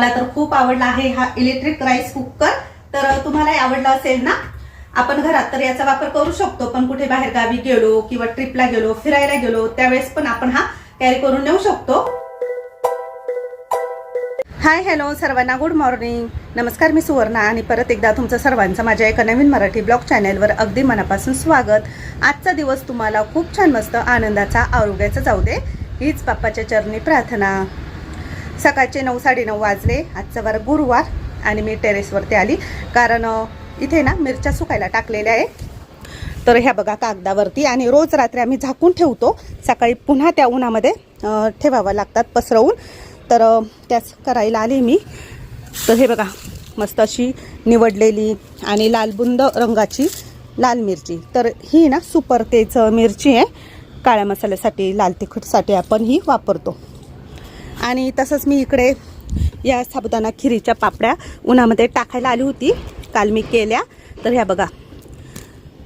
मला तर खूप आवडला आहे हा इलेक्ट्रिक राईस कुकर तर तुम्हालाही आवडला असेल ना? आपण घरात तर याचा वापर करू शकतो पण कुठे बाहेर गावी गेलो किंवा ट्रिपला गेलो फिरायला गेलो त्यावेळेस पण आपण हा कॅरी करून नेऊ शकतो. हाय हॅलो सर्वांना गुड मॉर्निंग नमस्कार मी सुवर्णा आणि परत एकदा तुमचं सर्वांचं माझ्या एका नवीन मराठी ब्लॉग चॅनलवर अगदी मनापासून स्वागत. आजचा दिवस तुम्हाला खूप छान मस्त आनंदाचा आरोग्याचा जाऊ दे. हीच बाप्पाच्या चरणी प्रार्थना. सकाळचे नऊ साडेनऊ वाजले. आजचा वार गुरुवार आणि मी टेरेसवरती आली. कारण इथे ना मिरच्या सुकायला टाकलेल्या आहे. तर ह्या बघा कागदावरती आणि रोज रात्री आम्ही झाकून ठेवतो. सकाळी पुन्हा त्या उन्हामध्ये ठेवावं लागतात पसरवून. तर त्याच करायला आले मी. तर हे बघा मस्त अशी निवडलेली आणि लालबुंद रंगाची लाल मिरची. तर ही ना सुपर तेच मिरची आहे. काळ्या मसाल्यासाठी लाल तिखटसाठी आपण ही वापरतो. आणि तसंच मी इकडे या साबुदाणा खिरीच्या पापड्या उन्हामध्ये टाकायला आली होती. काल मी केल्या. तर ह्या बघा.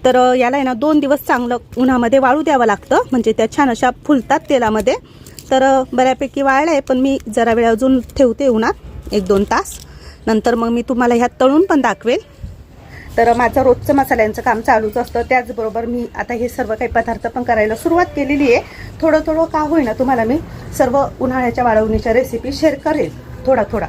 तर याला आहे ना दोन दिवस चांगलं उन्हामध्ये वाळू द्यावं लागतं. म्हणजे त्या छान अशा फुलतात तेलामध्ये. तर बऱ्यापैकी वाळलं आहे पण मी जरा वेळ अजून ठेवते उन्हात. एक दोन तास. नंतर मग मी तुम्हाला ह्यात तळून पण दाखवेल. तर माझं रोजचं मसाल्यांचं काम चालूच असतं. त्याचबरोबर मी आता हे सर्व काही पदार्थ पण करायला सुरुवात केलेली आहे. थोडं थोडं का होईना तुम्हाला मी सर्व उन्हाळ्याच्या वाळवणीच्या रेसिपी शेअर करेल. थोडा थोडा.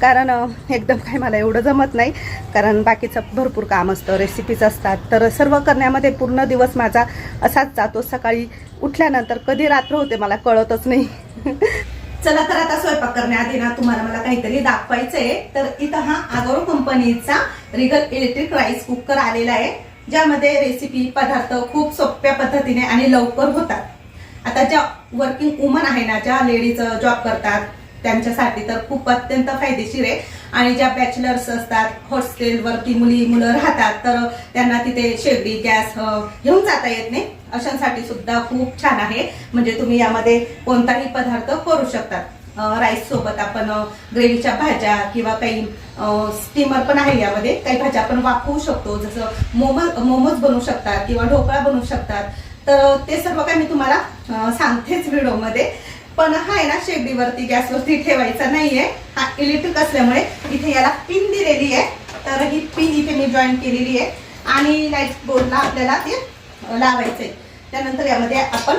कारण एकदम काही मला एवढं जमत नाही. कारण बाकीचं भरपूर काम असतं रेसिपीज असतात. तर सर्व करण्यामध्ये पूर्ण दिवस माझा असाच जातो. सकाळी उठल्यानंतर कधी रात्र होते मला कळतच नाही. चला तर आता स्वयंपाक करण्याआधी ना तुम्हाला मला काहीतरी दाखवायचं आहे तर इथं हा आगोर कंपनीचा रिगल इलेक्ट्रिक राईस कुकर आलेला आहे ज्यामध्ये रेसिपी पदार्थ खूप सोप्या पद्धतीने आणि लवकर होतात. आता ज्या वर्किंग वुमन आहे ना ज्या लेडीज जॉब करतात त्यांच्यासाठी तर खूप अत्यंत फायदेशीर आहे. आणि ज्या बॅचलर्स असतात हॉस्टेलवरती मुली मुलं राहतात तर त्यांना तिथे शेगडी गॅस घेऊन जाता येत नाही. अशांसाठी सुद्धा खूप छान आहे. म्हणजे तुम्ही यामध्ये कोणताही पदार्थ करू शकतात राईस सोबत आपण ग्रेव्हीच्या भाज्या किंवा काही स्टीमर पण आहे यामध्ये. काही भाज्या आपण वापरू शकतो. जसं मोमो मोमोज बनवू शकतात किंवा ढोकळा बनवू शकतात. तर ते सर्व काही मी तुम्हाला सांगतेच व्हिडिओमध्ये पण हा आहे ना शेगडीवरती गॅसवरती ठेवायचा नाहीये. हा इलेक्ट्रिक असल्यामुळे इथे याला पिन दिलेली आहे. तर ही पिन इथे मी जॉईन केलेली आहे. आणि लाइट बोर्डला आपल्याला ते लावायचंय. त्यानंतर यामध्ये आपण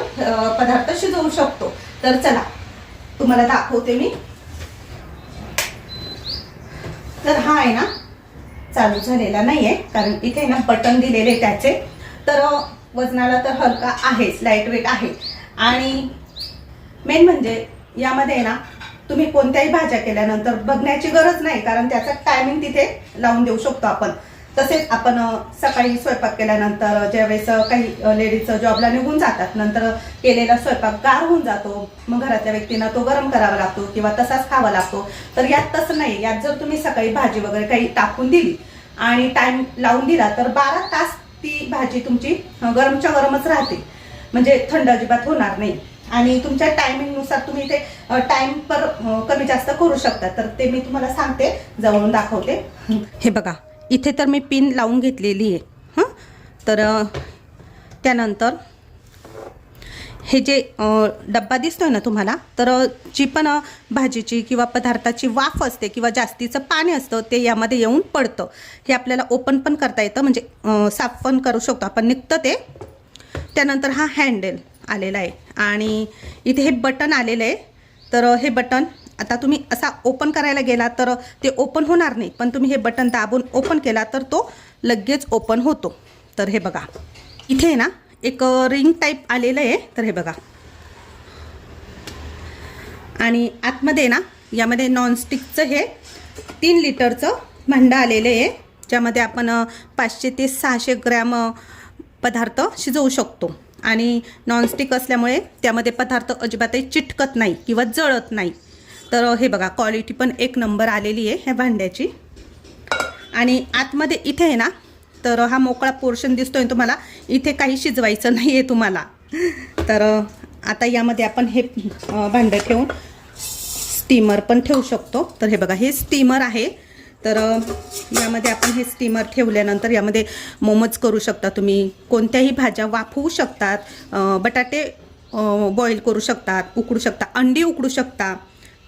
पदार्थ शिजवू शकतो. तर चला तुम्हाला दाखवते मी. तर हा आहे ना चालू झालेला नाहीये. कारण इथे ना बटन दिलेले त्याचे. तर वजनाला तर हलका आहेच लाइट वेट आहे. आणि मेन म्हणजे यामध्ये आहे ना तुम्ही कोणत्याही भाज्या केल्यानंतर बघण्याची गरज नाही कारण त्याचा टायमिंग तिथे लावून देऊ शकतो आपण. तसेच आपण सकाळी स्वयंपाक केल्यानंतर ज्यावेळेस काही लेडीज जॉबला निघून जातात नंतर केलेला स्वयंपाक गार होऊन जातो. मग घरातल्या व्यक्तींना तो गरम करावा लागतो किंवा तसाच खावा लागतो. तर यात तसं नाही. यात जर तुम्ही सकाळी भाजी वगैरे काही टाकून दिली आणि टाइम लावून दिला तर बारा तास ती भाजी तुमची गरमच्या गरमच राहते. म्हणजे थंड अजिबात होणार नाही. आणि तुमच्या टायमिंगनुसार तुम्ही ते टाइम पर कमी जास्त करू शकता. तर ते मी तुम्हाला सांगते जवळून दाखवते. हे बघा इथे तर मी पिन लावून घेतलेली आहे. हां? तर त्यानंतर हे जे डब्बा दिसतोय ना तुम्हाला तर जी पण भाजीची किंवा पदार्थाची वाफ असते किंवा जास्तीचं पाणी असतं ते यामध्ये येऊन पडतं. हे आपल्याला ओपन पण करता येतं म्हणजे साफ पण करू शकतो. आपण निघतं ते. त्यानंतर हा हँडेल आलेला आहे. आणि इथे हे बटन आलेलं आहे. तर हे बटन आता तुम्ही असा ओपन करायला गेला तर ते ओपन होणार नाही. पण तुम्ही हे बटन दाबून ओपन केला तर तो लगेच ओपन होतो. तर हे बघा. इथे आहे ना एक रिंग टाईप आलेलं आहे. तर हे बघा. आणि आतमध्ये ना यामध्ये नॉनस्टिकचं हे तीन लिटरचं भांडं आलेलं आहे. ज्यामध्ये आपण पाचशे ते सहाशे ग्रॅम पदार्थ शिजवू शकतो. आणि नॉनस्टिक असल्यामुळे त्यामध्ये पदार्थ अजिबातही चिटकत नाही किंवा जळत नाही. तर हे बघा क्वालिटी पण एक नंबर आलेली आहे ह्या भांड्याची. आणि आतमध्ये इथे आहे ना तर हा मोकळा पोर्शन दिसतोय ना तुम्हाला. इथे काही शिजवायचं नाही आहे तुम्हाला. तर आता यामध्ये आपण हे भांडं ठेवून स्टीमर पण ठेवू शकतो. तर हे बघा हे स्टीमर आहे. तर यामध्ये आपण हे स्टीमर ठेवल्यानंतर यामध्ये मोमोज करू शकता तुम्ही. कोणत्याही भाज्या वाफवू शकतात. बटाटे बॉईल करू शकतात उकडू शकता अंडी उकडू शकता.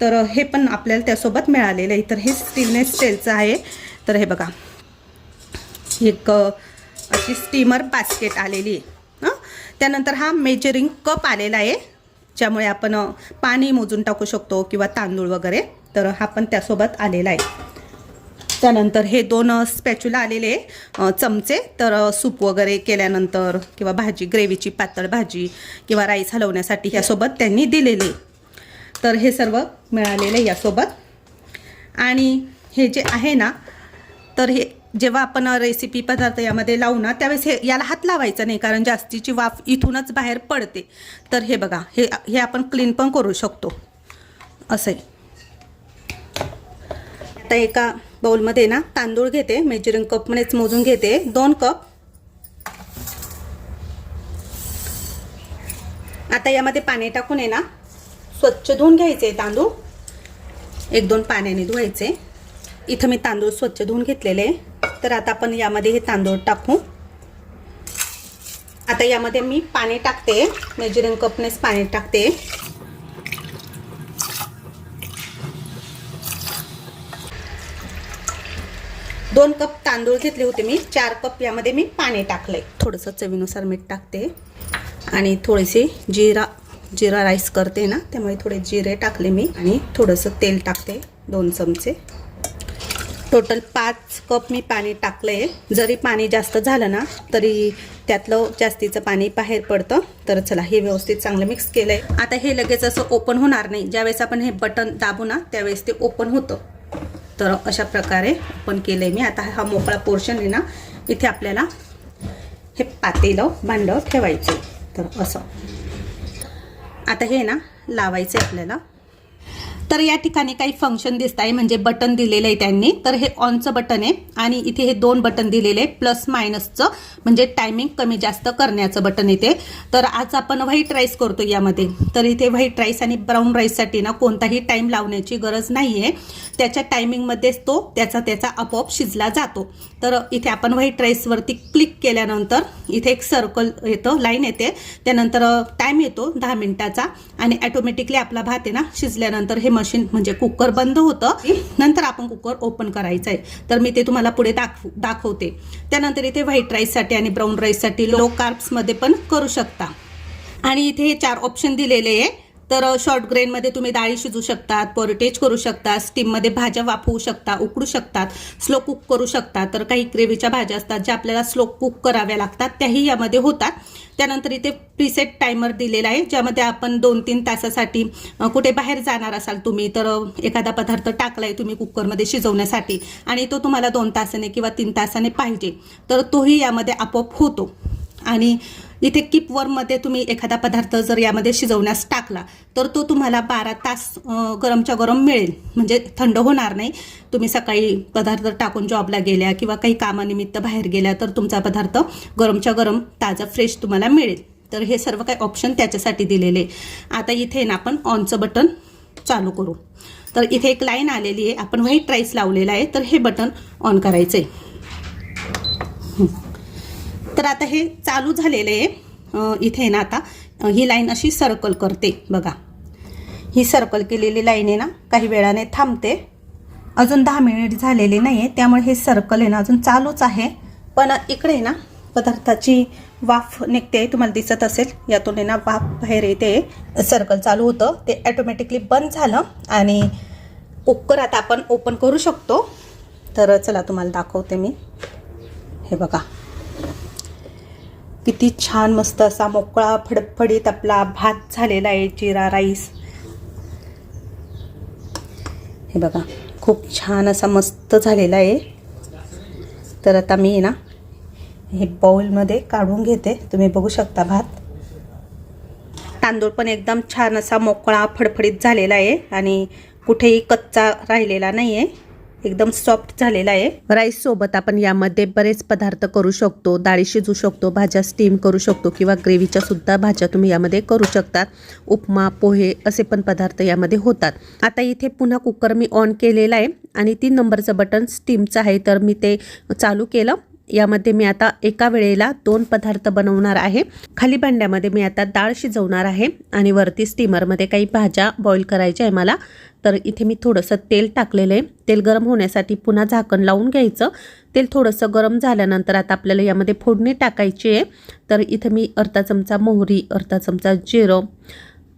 तर हे पण आपल्याला त्यासोबत मिळालेलं आहे. तर हे स्टीलनेस स्टेलचं आहे. तर हे बघा. एक अशी स्टीमर बास्केट आलेली आहे. त्यानंतर हा मेजरिंग कप आलेला आहे. ज्यामुळे आपण पाणी मोजून टाकू शकतो किंवा तांदूळ वगैरे. तर हा पण त्यासोबत आलेला आहे. त्यानंतर हे दोन स्पॅच्युला आलेले चमचे तर सूप वगैरे केल्यानंतर किंवा भाजी ग्रेव्हीची पातळ भाजी किंवा राईस हलवण्यासाठी ह्यासोबत त्यांनी दिलेले. तर हे सर्व मिळालेले यासोबत. आणि हे जे आहे ना तर हे जेव्हा आपण रेसिपी पदार्थ यामध्ये लावू ना त्यावेळेस हे याला हात लावायचा नाही कारण जास्तीची वाफ इथूनच बाहेर पडते. तर हे बघा हे हे आपण क्लीन पण करू शकतो. असं आता एका बाउलमध्ये ना तांदूळ घेते मेजरिंग कपमध्येच मोजून घेते. दोन कप आता यामध्ये पाणी टाकून आहे ना स्वच्छ धुवून घ्यायचे तांदूळ. एक दोन पाण्याने धुवायचे. इथं मी तांदूळ स्वच्छ धुवून घेतलेले तर आता आपण यामध्ये हे तांदूळ टाकू. आता यामध्ये मी पाणी टाकते. मेजरिंग कपनेच पाणी टाकते. दोन कप तांदूळ घेतले होते मी. चार कप यामध्ये मी पाणी टाकलंय. थोडंसं चवीनुसार मीठ टाकते. आणि थोडेसे जिरा जिरा राईस करते ना त्यामुळे थोडे जिरे टाकले मी. आणि थोडंसं तेल टाकते दोन चमचे. टोटल पाच कप मी पाणी टाकलं आहे जरी पाणी जास्त झालं ना तरी त्यातलं जास्तीचं पाणी बाहेर पडतं. तर चला हे व्यवस्थित चांगलं मिक्स केलं आहे आता हे लगेच असं ओपन होणार नाही. ज्यावेळेस आपण हे बटन दाबू ना त्यावेळेस ते ओपन होतं. तर अशा प्रकारे ओपन केलं आहे मी. आता हा मोकळा पोर्शन आहे ना इथे आपल्याला हे पातेलं भांडं ठेवायचं तर असं. आता हे ना लावायचं आहे आपल्याला. तर या ठिकाणी काही फंक्शन दिसत आहे म्हणजे बटन दिलेलं आहे त्यांनी. तर हे ऑनचं बटन आहे आणि इथे हे दोन बटन दिलेले आहे प्लस मायनसचं म्हणजे टायमिंग कमी जास्त करण्याचं बटन येते तर आज आपण व्हाईट राईस करतो यामध्ये. तर इथे व्हाईट राईस आणि ब्राऊन राईससाठी ना कोणताही टाईम लावण्याची गरज नाही आहे त्याच्या टायमिंगमध्येच तो त्याचा त्याचा आपोआप शिजला जातो. तर इथे आपण व्हाईट राईसवरती क्लिक केल्यानंतर इथे एक सर्कल येतं लाईन येते. त्यानंतर टाईम येतो दहा मिनिटाचा आणि ॲटोमॅटिकली आपला भात आहे ना शिजल्यानंतर हे मशीन म्हणजे कुकर बंद होतं. नंतर आपण कुकर ओपन करायचं आहे तर मी ते तुम्हाला पुढे दाख दाखवते. त्यानंतर इथे व्हाईट राईससाठी आणि ब्राऊन राईससाठी लो कार्ब्समध्ये पण करू शकता. आणि इथे हे चार ऑप्शन दिलेले आहे. तर शॉर्ट ग्रेनमध्ये तुम्ही डाळी शिजू शकतात पोरटेज करू शकता स्टीममध्ये भाज्या वाफवू शकता उकडू शकतात स्लो कुक करू शकता तर काही ग्रेव्हीच्या भाज्या असतात ज्या आपल्याला स्लो कुक कराव्या लागतात त्याही यामध्ये होतात. त्यानंतर इथे प्रीसेट टायमर दिलेला आहे ज्यामध्ये आपण दोन तीन तासासाठी कुठे बाहेर जाणार असाल तुम्ही तर एखादा पदार्थ टाकलाय तुम्ही कुकरमध्ये शिजवण्यासाठी आणि तो तुम्हाला दोन तासाने किंवा तीन तासाने पाहिजे तर तोही यामध्ये आपोआप होतो. आणि इथे किप वर्ममध्ये तुम्ही एखादा पदार्थ जर यामध्ये शिजवण्यास टाकला तर तो तुम्हाला बारा तास गरमच्या गरम मिळेल. म्हणजे थंड होणार नाही. तुम्ही सकाळी पदार्थ टाकून जॉबला गेल्या किंवा काही कामानिमित्त बाहेर गेल्या तर तुमचा पदार्थ गरमच्या गरम ताजा फ्रेश तुम्हाला मिळेल. तर हे सर्व काही ऑप्शन त्याच्यासाठी दिलेले. आहे. आता इथे ना आपण ऑनचं बटन चालू करू. तर इथे एक लाईन आलेली आहे. आपण व्हाईट राईस लावलेला आहे. तर हे बटन ऑन करायचं आहे तर आता हे चालू झालेलं आहे. इथे ना आता. ही लाईन अशी सर्कल करते बघा. ही सर्कल केलेली लाईन आहे ना काही वेळाने थांबते. अजून दहा मिनिट झालेले नाही आहे त्यामुळे हे सर्कल आहे ना अजून चालूच आहे. पण इकडे आहे ना पदार्थाची वाफ निघते तुम्हाला दिसत असेल. यातून आहे ना वाफ बाहेर येते. सर्कल चालू होतं ते ॲटोमॅटिकली बंद झालं आणि कुकर आता आपण ओपन करू शकतो. तर चला तुम्हाला दाखवते मी. हे बघा. किती छान मस्त असा मोकळा फडफडीत आपला भात झालेला आहे जिरा राईस. हे बघा खूप छान असा मस्त झालेला आहे. तर आता मी ना हे बाऊलमध्ये काढून घेते. तुम्ही बघू शकता भात. तांदूळ पण एकदम छान असा मोकळा फडफडीत झालेला आहे आणि कुठेही कच्चा राहिलेला नाही आहे एकदम सॉफ्ट झालेला आहे. राईस सोबत आपण यामध्ये बरेच पदार्थ करू शकतो. डाळी शिजू शकतो भाज्या स्टीम करू शकतो किंवा ग्रेव्हीच्या सुद्धा भाज्या तुम्ही यामध्ये करू शकतात उपमा पोहे असे पण पदार्थ यामध्ये होतात. आता इथे पुन्हा कुकर मी ऑन केलेला आहे आणि तीन नंबरचं बटन स्टीमचं आहे तर मी ते चालू केलं. यामध्ये मी आता एका वेळेला दोन पदार्थ बनवणार आहे. खाली भांड्यामध्ये मी आता डाळ शिजवणार आहे आणि वरती स्टीमरमध्ये काही भाज्या बॉईल करायच्या आहे मला. तर इथे मी थोडंसं तेल टाकलेलं आहे. तेल गरम होण्यासाठी पुन्हा झाकण लावून घ्यायचं. तेल थोडंसं गरम झाल्यानंतर आता आपल्याला यामध्ये फोडणी टाकायची आहे. तर इथं मी अर्धा चमचा मोहरी अर्धा चमचा जिरं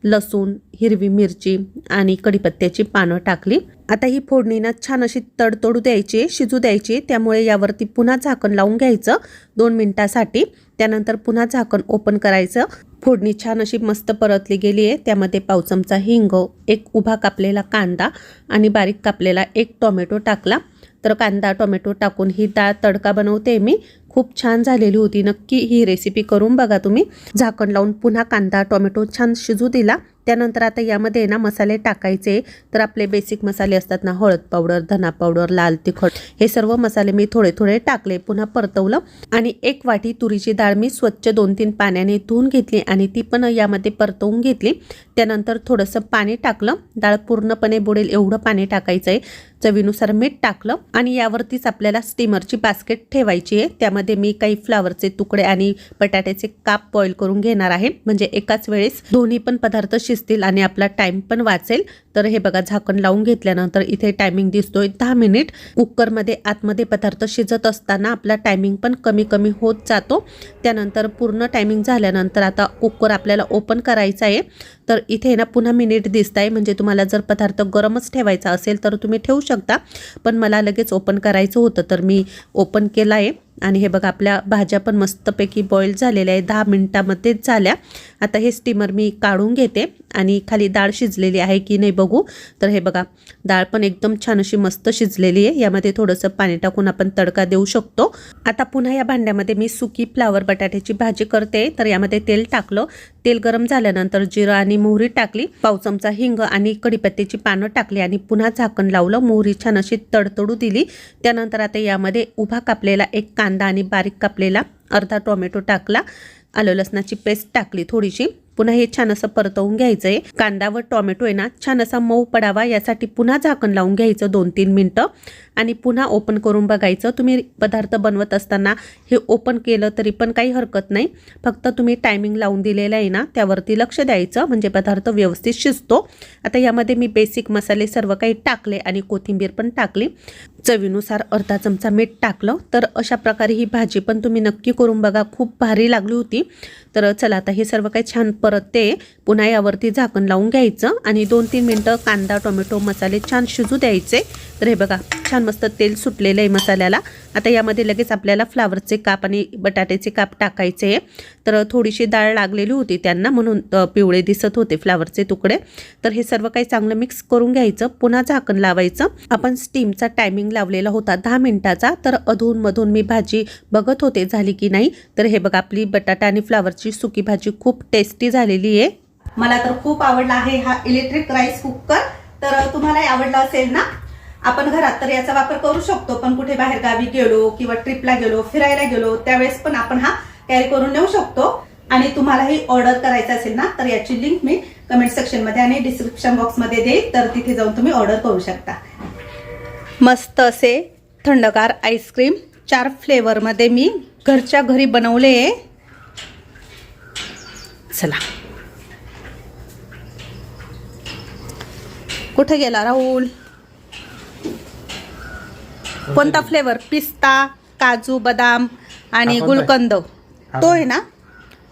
लसूण हिरवी मिरची आणि कढीपत्त्याची पानं टाकली. आता ही फोडणी ना छान अशी तडतडू द्यायची शिजू द्यायची. त्यामुळे यावरती पुन्हा झाकण लावून घ्यायचं दोन मिनटासाठी. त्यानंतर पुन्हा झाकण ओपन करायचं. फोडणी छान अशी मस्त परतली गेली आहे. त्यामध्ये पाव चमचा हिंग एक उभा कापलेला कांदा आणि बारीक कापलेला एक टोमॅटो टाकला. तर कांदा टोमॅटो टाकून ही डाळ तडका बनवते मी. खूप छान झालेली होती. नक्की ही रेसिपी करून बघा तुम्ही. झाकण लावून पुन्हा कांदा टोमॅटो छान शिजू दिला. त्यानंतर आता यामध्ये ना मसाले टाकायचे. तर आपले बेसिक मसाले असतात ना हळद पावडर धना पावडर लाल तिखट हे सर्व मसाले मी थोडे थोडे टाकले पुन्हा परतवलं. आणि एक वाटी तुरीची डाळ मी स्वच्छ दोन तीन पाण्याने धुवून घेतली आणि ती पण यामध्ये परतवून घेतली. त्यानंतर थोडंसं पाणी टाकलं. डाळ पूर्णपणे बुडेल एवढं पाणी टाकायचं आहे चवीनुसार मीठ टाकलं आणि यावरतीच आपल्याला स्टीमरची बास्केट ठेवायची आहे. त्यामध्ये मी काही फ्लावरचे तुकडे आणि बटाट्याचे काप बॉईल करून घेणार आहे. म्हणजे एकाच वेळेस दोन्ही पण पदार्थ शिजतील आणि आपला टाइम पण वाचेल. तर हे बघा झाकण लावून घेतल्यानंतर इथे टायमिंग दिसतोय दहा मिनिट कुकरमध्ये आतमध्ये पदार्थ शिजत असताना आपला टायमिंग पण कमी कमी होत जातो. त्यानंतर पूर्ण टायमिंग झाल्यानंतर आता कुकर आपल्याला ओपन करायचा आहे. तर इथे ना पुन्हा मिनिट दिसत आहे म्हणजे तुम्हाला जर पदार्थ गरमच ठेवायचा असेल तर तुम्ही ठेवू शकता. पण मला लगेच ओपन करायचं होतं तर मी ओपन केलं आहे. आणि हे बघा आपल्या भाज्या पण मस्तपैकी बॉईल झालेल्या आहे दहा मिनटामध्येच झाल्या. आता हे स्टीमर मी काढून घेते. आणि खाली डाळ शिजलेली आहे की नाही बघू. तर हे बघा डाळ पण एकदम छान अशी मस्त शिजलेली आहे. यामध्ये थोडंसं पाणी टाकून आपण तडका देऊ शकतो. आता पुन्हा या भांड्यामध्ये मी सुकी फ्लावर बटाट्याची भाजी करते. तर यामध्ये तेल टाकलं. तेल गरम झाल्यानंतर जिरं आणि मोहरी टाकली. पाव चमचा हिंग आणि कढीपत्त्याची पानं टाकली आणि पुन्हा झाकण लावलं. मोहरी छान अशी तडतडू दिली. त्यानंतर आता यामध्ये उभा कापलेला एक कांदा आणि बारीक कापलेला अर्धा टोमॅटो टाकला. आलं लसणाची पेस्ट टाकली थोडीशी. पुन्हा हे छान असं परतवून घ्यायचं आहे कांदा व टोमॅटो आहे ना छान असा मऊ पडावा यासाठी पुन्हा झाकण लावून घ्यायचं दोन तीन मिनटं. आणि पुन्हा ओपन करून बघायचं. तुम्ही पदार्थ बनवत असताना हे ओपन केलं तरी पण काही हरकत नाही. फक्त तुम्ही टायमिंग लावून दिलेलं आहे ना त्यावरती लक्ष द्यायचं. म्हणजे पदार्थ व्यवस्थित शिजतो. आता यामध्ये मी बेसिक मसाले सर्व काही टाकले आणि कोथिंबीर पण टाकली. चवीनुसार अर्धा चमचा मीठ टाकलं. तर अशा प्रकारे ही भाजी पण तुम्ही नक्की करून बघा. खूप भारी लागली होती. तर चला आता हे सर्व काही छान परतते पुन्हा यावरती झाकण लावून घ्यायचं आणि दोन तीन मिनटं कांदा टोमॅटो मसाले छान शिजू द्यायचे. तर हे बघा छान मस्त तेल सुटलेलं आहे मसाल्याला. आता यामध्ये लगेच आपल्याला फ्लावरचे काप आणि बटाट्याचे काप टाकायचे आहे. तर थोडीशी डाळ लागलेली होती त्यांना म्हणून पिवळे दिसत होते फ्लावरचे तुकडे. तर हे सर्व काही चांगलं मिक्स करून घ्यायचं पुन्हा झाकण लावायचं. आपण स्टीमचा टायमिंग लावलेला होता दहा मिनिटाचा तर अधूनमधून मी भाजी बघत होते झाली की नाही. तर हे बघा आपली बटाटा आणि फ्लावरची सुकी भाजी खूप टेस्टी झालेली आहे. मला तर खूप आवडला आहे हा इलेक्ट्रिक राईस कुकर. तर तुम्हालाही आवडला असेल ना? आपण घरात तर याचा वापर करू शकतो पण कुठे बाहेर गावी गेलो किंवा ट्रिपला गेलो फिरायला गेलो त्यावेळेस पण आपण हा कॅरी करून नेऊ शकतो. आणि तुम्हालाही ऑर्डर करायचं असेल ना तर याची लिंक मी कमेंट सेक्शनमध्ये आणि डिस्क्रिप्शन बॉक्समध्ये देईल. तर तिथे जाऊन तुम्ही ऑर्डर करू शकता. मस्त असे थंडगार आईस्क्रीम चार फ्लेवरमध्ये मी घरच्या घरी बनवले चला. कुठे गेला राहुल? कोणता फ्लेवर पिस्ता काजू बदाम आणि? गुलकंद. तो आहे ना?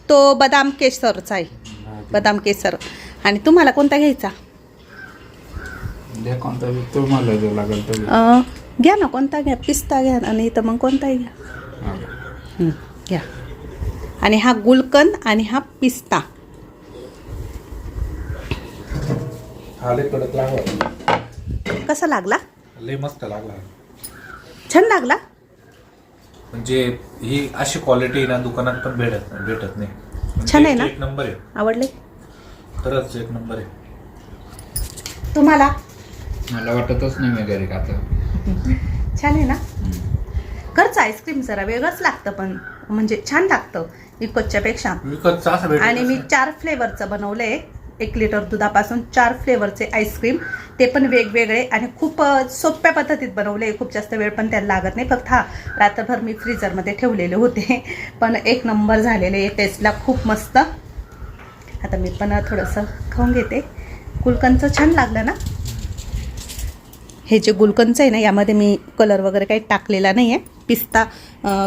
तो बदाम केसरचा आहे. बदाम केसर. आणि तुम्हाला कोणता घ्यायचा? द्या कोणता बी. तुम्हाला जो लागेल तो बी. अं, घ्या ना कोणता घ्या. पिस्ता घ्या आणि तर मग कोणताही घ्या. हा. हं, घ्या. आणि हा गुलकंद आणि हा पिस्ता. हा लय कडक लागला. कसा लागला? लय मस्त लागला. छान लागला. म्हणजे ही अशी क्वालिटी ना दुकानात पण भेटत भेटत नाही. म्हणजे छान आहे ना? एक नंबर आहे. आवडले? खरंच एक नंबर आहे. तुम्हाला? मला वाटतच नाही मी घरी खाता. छान आहे ना? घरचं आईस्क्रीम जरा वेगळंच लागतं पण म्हणजे छान लागतं विकतच्या पेक्षा विकतचा असं भेटत आणि मी चार फ्लेवरचं बनवलंय. एक लिटर दुधापासून चार फ्लेवरचे आईस्क्रीम ते पण वेगवेगळे आणि खूप सोप्या पद्धतीत बनवले. खूप जास्त वेळ पण त्याला लागत नाही. फक्त हा रात्रभर मी फ्रीजरमध्ये ठेवलेले होते. पण एक नंबर झालेले टेस्टला खूप मस्त. आता मी पण थोडंसं खाऊन घेते. गुलकंदचं छान लागलं ना? हे जे गुलकंदचं आहे ना यामध्ये मी कलर वगैरे काही टाकलेला नाही आहे पिस्ता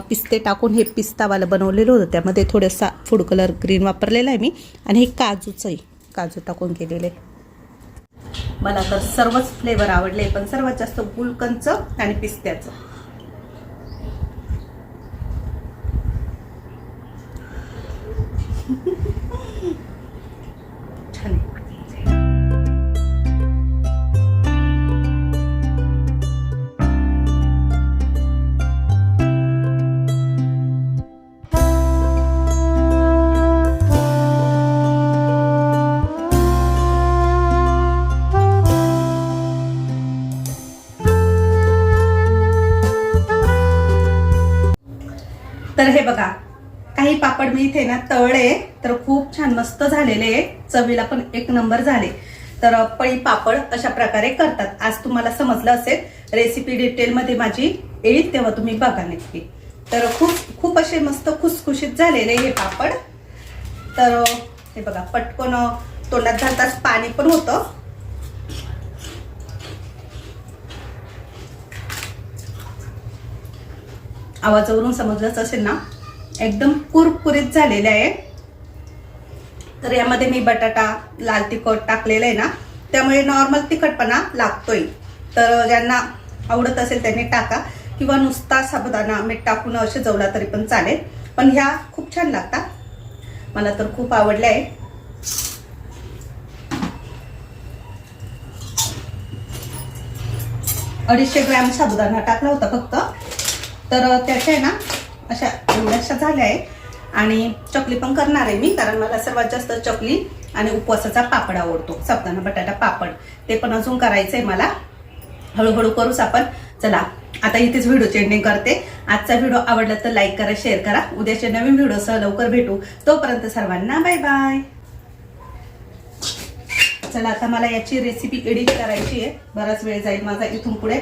पिस्ते टाकून हे पिस्तावालं बनवलेलं होतं. त्यामध्ये थोडंसा फूड कलर ग्रीन वापरलेला आहे मी. आणि हे काजूचं आहे. काजू टाकून केलेले. मला तर सर्वच फ्लेवर आवडले पण सर्वात जास्त गुलकंदचं आणि पिस्त्याचं. पापड मी इथे ना तळले तर खूप छान मस्त झालेले चवीला पण एक नंबर झाले. तर पळी पापड अशा प्रकारे करतात. आज तुम्हाला समजलं असेल रेसिपी डिटेलमध्ये माझी येईल तेव्हा तुम्ही बघा नक्की. तर खूप खूप असे मस्त खुसखुशीत झालेले हे पापड. तर हे बघा पटकन तोंडात घालताच पाणी पण होतं. आवाजावरून समजलंच असेल ना? एकदम कुरकुरीत झालेले आहे. तर यामध्ये मी बटाटा लाल तिखट टाकलेलं आहे ना त्यामुळे नॉर्मल तिखटपणा लागतोय. तर ज्यांना आवडत असेल त्यांनी टाका किंवा नुसता साबुदाणा मीठ टाकून शिजवला तरी पण चालेल. पण ह्या खूप छान लागतात. मला तर खूप आवडल्या आहे अडीचशे ग्रॅम साबुदाणा टाकला होता फक्त. तर त्याच्या आहे ना अशा एवढ्याशा झाल्या आहे. आणि चकली पण करणार आहे मी कारण मला सर्वात जास्त चकली आणि उपवासाचा पापड आवडतो. साबुदाणा बटाटा पापड. ते पण अजून करायचं आहे मला. हळूहळू करूच आपण. चला आता इथेच व्हिडिओ एंडिंग करते. आजचा व्हिडिओ आवडला तर लाईक करा शेअर करा. उद्याच्या नवीन व्हिडिओसह लवकर भेटू. तोपर्यंत सर्वांना बाय बाय चला आता मला याची रेसिपी एडिट करायची आहे. बराच वेळ जाईल माझा इथून पुढे.